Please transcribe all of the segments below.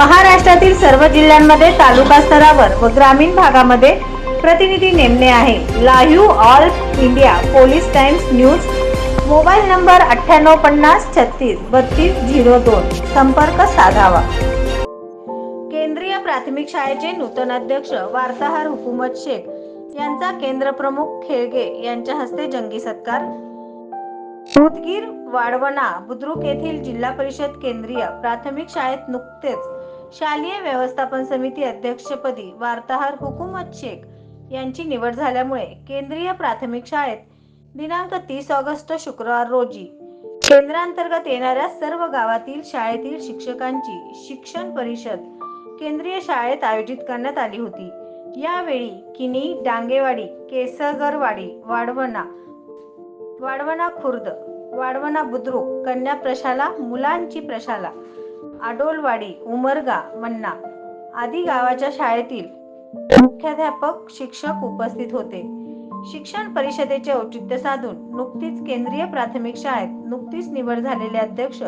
महाराष्ट्रातील सर्व जिल्ह्यांमध्ये तालुका स्तरावर व ग्रामीण भागामध्ये प्रतिनिधी नेमणे आहे. Live All India Police Times news. Mobile number अठ्ठ्याण्णव पन्नास छत्तीस बत्तीस झिरो दोन. संपर्क साधावा. केंद्रीय प्राथमिक शाळेचे नूतन अध्यक्ष वार्ताहर हुकुमत शेख यांचा केंद्र प्रमुख खेळगे यांच्या हस्ते जंगी सत्कार. उदगीर वाडवणा बुद्रुक येथील जिल्हा परिषद केंद्रीय प्राथमिक शाळेत नुकतेच शालेय व्यवस्थापन समिती अध्यक्षपदी वार्ताहर हुकुमत शेख यांची निवड झाल्यामुळे केंद्रीय प्राथमिक शाळेत दिनांक तीस ऑगस्ट शुक्रवार रोजी केंद्रांतर्गत येणाऱ्या सर्व गावातील शाळेतील शिक्षकांची शिक्षण परिषद केंद्रीय शाळेत आयोजित करण्यात आली होती. यावेळी किनी डांगेवाडी केसरगरवाडी वाडवणा वाडवणा खुर्द वाडवणा बुद्रुक कन्या प्रशाला मुलांची प्रशाला आडोलवाडी उमरगा मन्ना आदी गावाच्या शाळेतील मुख्याध्यापक शिक्षक उपस्थित होते. शिक्षण परिषदेचे औचित्य साधून नुकतीच केंद्रीय प्राथमिक शाळेत नुकतीच निवड झालेले अध्यक्ष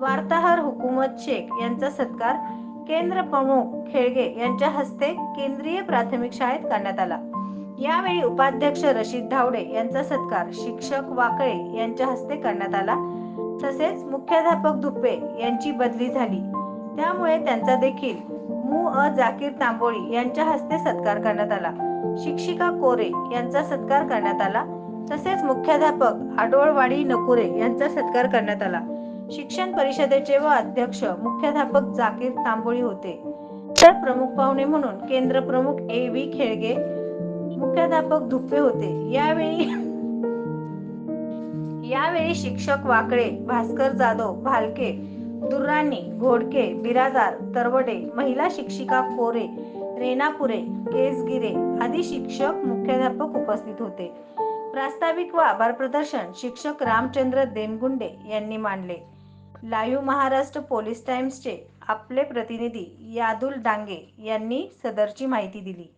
वार्ताहर हुकुमत शेख यांचा सत्कार केंद्र प्रमुख खेळगे यांच्या हस्ते केंद्रीय प्राथमिक शाळेत करण्यात आला. यावेळी उपाध्यक्ष रशीद धावडे यांचा सत्कार शिक्षक वाकळे यांच्या हस्ते करण्यात आला. तसेच मुख्याध्यापक धुप्पे यांची बदली झाली. त्यामुळे त्यांचा देखील मु. अ. जाकीर तांबोळी यांच्या हस्ते सत्कार करण्यात आला. शिक्षिका कोरे यांचा सत्कार करण्यात आला. तसेच मुख्याध्यापक आडोळवाडी नकुरे यांचा सत्कार करण्यात आला. शिक्षण परिषदेचे व अध्यक्ष मुख्याध्यापक जाकीर तांबोळी होते. तर प्रमुख पाहुणे म्हणून केंद्र प्रमुख ए. व्ही. खेळगे मुख्याध्यापक धुप्पे होते. यावेळी यावेळी शिक्षक वाकळे भास्कर जाधव भालके दुर्राणी घोडके बिराजार तरवडे महिला शिक्षिका कोरे रेनापुरे केसगिरे आदी शिक्षक मुख्याध्यापक उपस्थित होते. प्रास्ताविक व आभार प्रदर्शन शिक्षक रामचंद्र देनगुंडे यांनी मांडले. लाईव्ह महाराष्ट्र पोलीस टाइम्सचे आपले प्रतिनिधी यादुल डांगे यांनी सदरची माहिती दिली.